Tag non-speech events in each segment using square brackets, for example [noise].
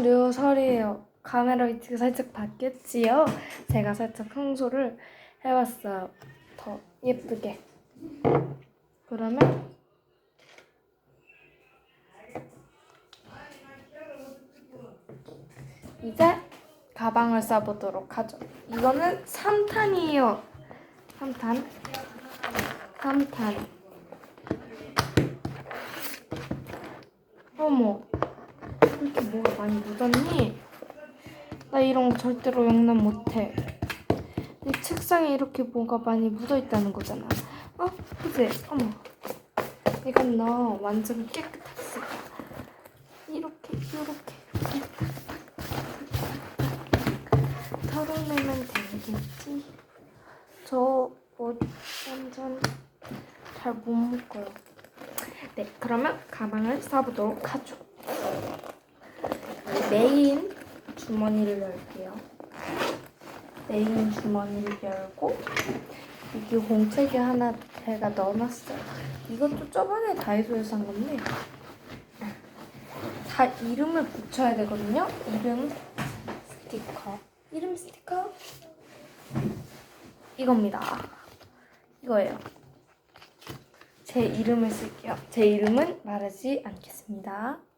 안녕 류설이에요. 카메라 위치가 살짝 바뀌었지요? 제가 살짝 청소를 해왔어요. 더 예쁘게. 그러면 이제 가방을 싸보도록 하죠. 이거는 3탄이에요. 3탄. 3탄. 어머. 이렇게 뭐가 많이 묻었니? 나 이런 거 절대로 용납 못해. 내 책상에 이렇게 뭐가 많이 묻어 있다는 거잖아. 어? 그지? 어머. 이건 너 완전 깨끗했어. 이렇게, 이렇게. 털어내면 되겠지? 저 뭐, 완전 잘 못 묶어요. 네, 그러면 가방을 싸보도록 하죠. 메인 주머니를 열게요. 메인 주머니를 열고 여기 공책에 하나 제가 넣어놨어요. 이것도 저번에 다이소에서 산 건데 다 이름을 붙여야 되거든요. 이름 스티커. 이름 스티커 이겁니다. 이거예요. 제 이름을 쓸게요. 제 이름은 말하지 않겠습니다.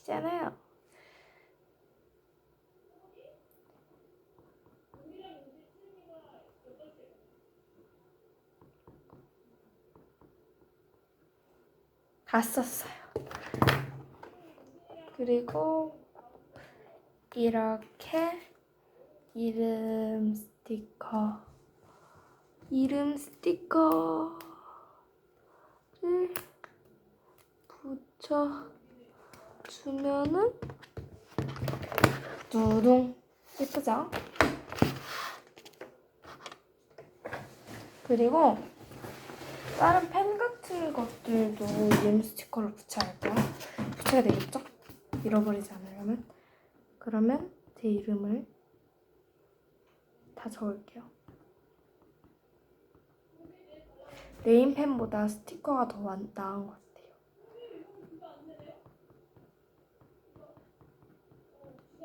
아시잖아요. 다 썼어요. 그리고 이렇게 이름 스티커 이름 스티커를 붙여 주면은 두둥 예쁘죠? 그리고 다른 펜 같은 것들도 이름 스티커를 붙여야 할까요? 붙여야 되겠죠? 잃어버리지 않으려면 그러면 제 이름을 다 적을게요. 네임펜보다 스티커가 더 완- 나은 것 같아요.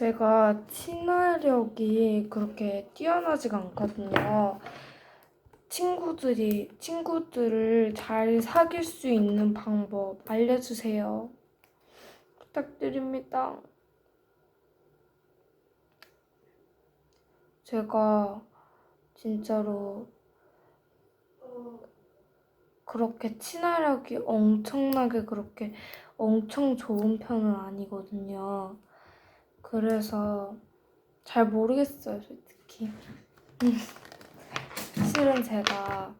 제가 친화력이 그렇게 뛰어나지가 않거든요. 친구들이, 친구들을 잘 사귈 수 있는 방법 알려주세요. 부탁드립니다. 제가 진짜로 그렇게 친화력이 엄청나게 그렇게 엄청 좋은 편은 아니거든요. 그래서 잘 모르겠어요, 솔직히. [laughs] 실은 제가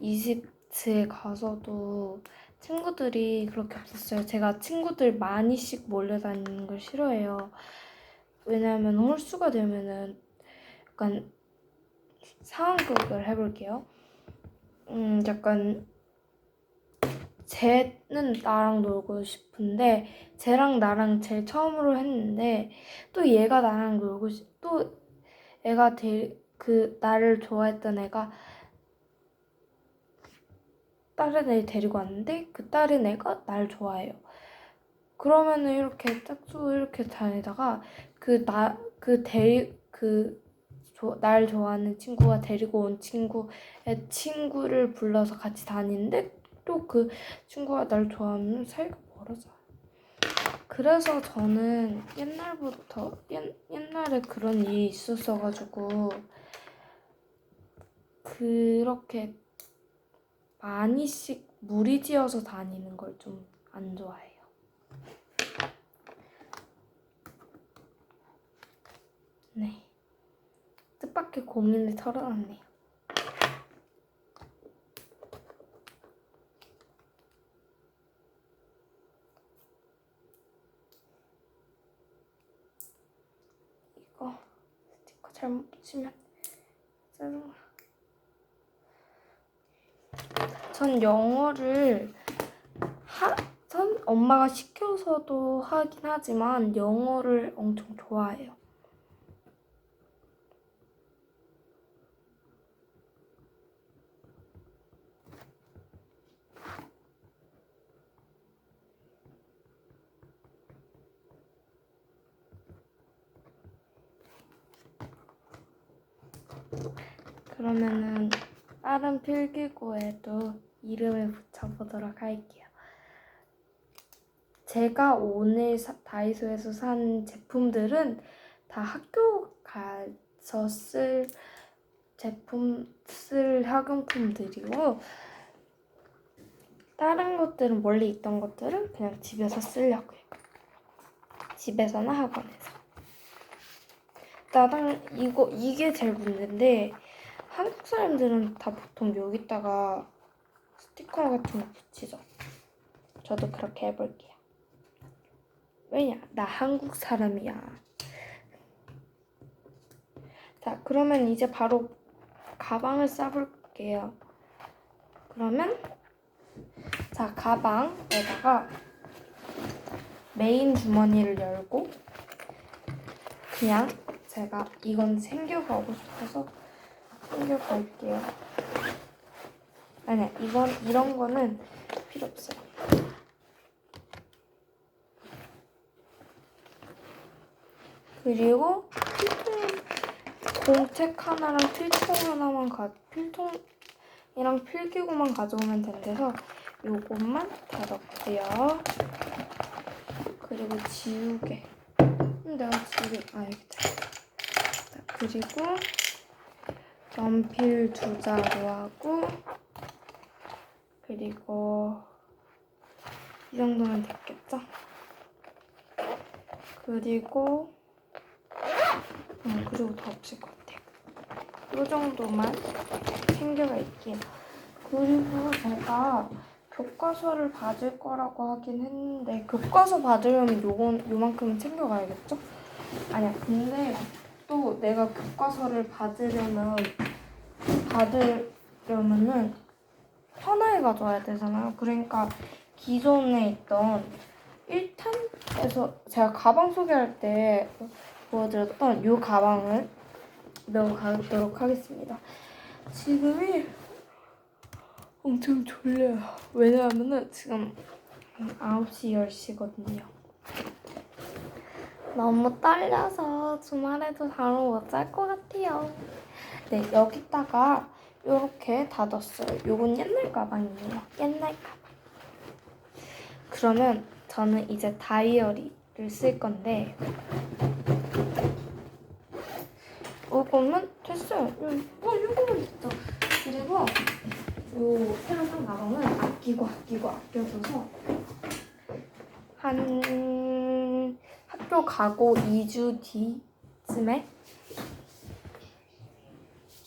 이집트에 가서도 친구들이 그렇게 없었어요. 제가 친구들 많이씩 몰려다니는 걸 싫어해요. 왜냐하면 홀수가 되면은 약간 상황극을 해볼게요. 음, 약간 쟤는 나랑 놀고 싶은데 쟤랑 나랑 제일 처음으로 했는데 또 얘가 나랑 놀고 싶, 또 애가 데, 그 나를 좋아했던 애가 다른 애 데리고 왔는데 그 다른 애가 날 좋아해요. 그러면은 이렇게 짝수 이렇게 다니다가 그 나 그데그날 좋아하는 친구가 데리고 온 친구의 친구를 불러서 같이 다니는데 또 그 친구가 날 좋아하면 사이가 멀어져요. 그래서 저는 옛날부터 옛, 옛날에 그런 일이 있었어가지고 그렇게 많이씩 무리지어서 다니는 걸 좀 안 좋아해요. 네. 뜻밖의 고민을 털어놨네요. 짜증나. 전 영어를 하, 전 엄마가 시켜서도 하긴 하지만 영어를 엄청 좋아해요. 그러면은 다른 필기구에도 이름을 붙여보도록 할게요. 제가 오늘 사- 다이소에서 산 제품들은 다 학교 가서 쓸 제품 쓸 학용품들이고 다른 것들은 원래 있던 것들은 그냥 집에서 쓰려고요. 집에서나 학원에서. 나당 이거 이게 제일 문제인데 한국 사람들은 다 보통 여기다가 스티커 같은 거 붙이죠. 저도 그렇게 해볼게요. 왜냐? 나 한국 사람이야. 자, 그러면 이제 바로 가방을 싸볼게요. 그러면 자, 가방에다가 메인 주머니를 열고 그냥 제가 이건 챙겨가고 싶어서 챙겨갈게요. 아니야, 이건 이런 거는 필요 없어요. 그리고 필통 공책 하나랑 필통 하나만 가 필통이랑 필기구만 가져오면 된대서 요것만 다 넣고요. 그리고 지우개. 음, 내가 지우개 아 여기다. 자, 그리고 연필 두 자루 하고 그리고 이 정도면 됐겠죠? 그리고 음, 그리고 더 없을 것 같아요. 이 정도만 챙겨가 있게요. 그리고 제가 교과서를 받을 거라고 하긴 했는데 교과서 받으려면 요건 요만큼은 챙겨가야겠죠? 아니야. 근데 또 내가 교과서를 받으려면 받으려면은 하나에 가져와야 되잖아요. 그러니까 기존에 있던 1탄에서 제가 가방 소개할 때 보여드렸던 이 가방을 넣어 가도록 하겠습니다. 지금이 엄청 졸려요. 왜냐하면은 지금 9시, 10시거든요. 너무 떨려서 주말에도 잠을 못 잘 것 같아요. 네, 여기다가 이렇게 닫았어요. 요건 옛날 가방이에요. 옛날 가방. 그러면 저는 이제 다이어리를 쓸 건데 요거는 됐어요. 요, 어, 요거는 됐죠. 그리고 요산 가방은 아끼고 아끼고 아껴줘서 한 학교 가고 2주 뒤쯤에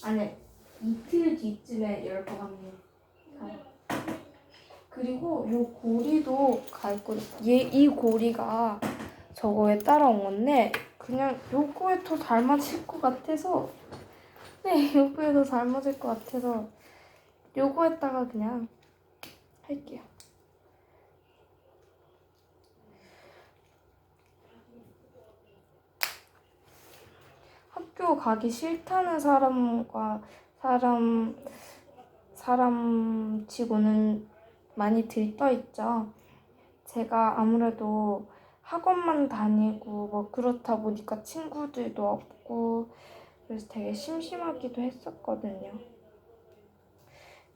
아니 이틀 뒤쯤에 열 것 같네요. 그리고 요 고리도 가 있고 얘이 고리가 저거에 따라온 건데 그냥 요거에 더 잘 맞을 것 같아서 네 [laughs] 요거에 더 잘 맞을 것 같아서 요거에다가 그냥 할게요. 학교 가기 싫다는 사람과 사람 사람 치고는 많이 들떠 있죠. 제가 아무래도 학원만 다니고 뭐 그렇다 보니까 친구들도 없고 그래서 되게 심심하기도 했었거든요.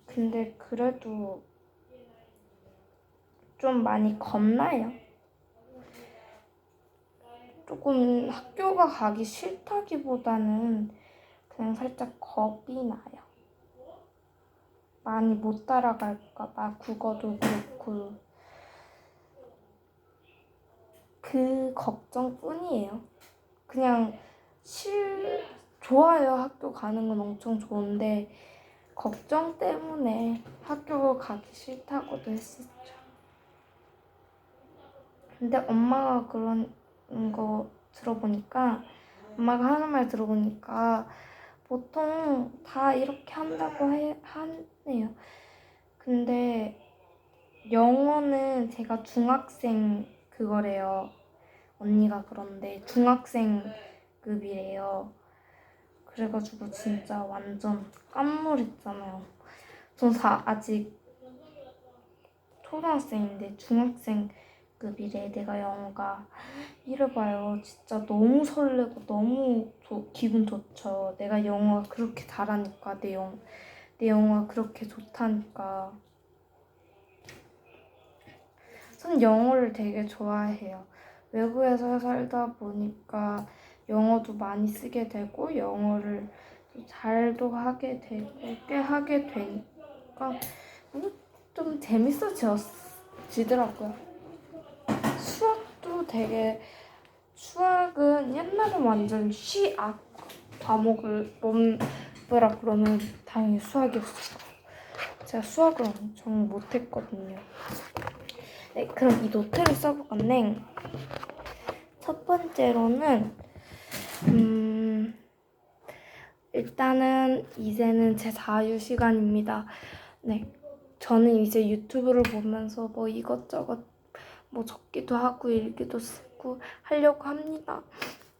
근데 그래도 좀 많이 겁나요. 조금 학교가 가기 싫다기보다는 그냥 살짝 겁이 나요. 많이 못 따라갈까봐 국어도 그렇고 그 걱정뿐이에요. 그냥 실 좋아요 학교 가는 건 엄청 좋은데 걱정 때문에 학교 가기 싫다고도 했었죠. 근데 엄마가 그런 거 들어보니까 엄마가 하는 말 들어보니까 보통 다 이렇게 한다고 해, 하네요. 근데 영어는 제가 중학생 그거래요. 언니가 그런데 중학생급이래요. 그래가지고 진짜 완전 깜놀했잖아요. 전 사, 아직 초등학생인데 중학생 급이래 내가 영어가 이래봐요. 진짜 너무 설레고 너무 조- 기분 좋죠. 내가 영어가 그렇게 잘하니까 내, 영, 내 영어가 그렇게 좋다니까. 전 영어를 되게 좋아해요. 외국에서 살다 보니까 영어도 많이 쓰게 되고 영어를 또 잘도 하게 되고 꽤 하게 되니까 음, 좀 재밌어지더라고요. 되게 수학은 옛날에 완전 쉬악 과목을 뭐라 그러면 당연히 수학이었어요. 제가 수학을 엄청 못했거든요. 네, 그럼 이 노트를 써볼 건데 첫 번째로는 음, 일단은 이제는 제 자유 시간입니다. 네, 저는 이제 유튜브를 보면서 뭐 이것저것 뭐 적기도 하고 일기도 쓰고 하려고 합니다.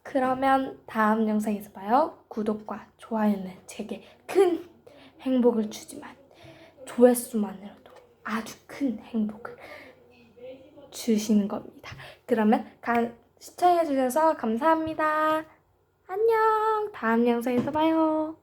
그러면 다음 영상에서 봐요. 구독과 좋아요는 제게 큰 행복을 주지만 조회수만으로도 아주 큰 행복을 주시는 겁니다. 그러면 가, 시청해주셔서 감사합니다. 안녕. 다음 영상에서 봐요.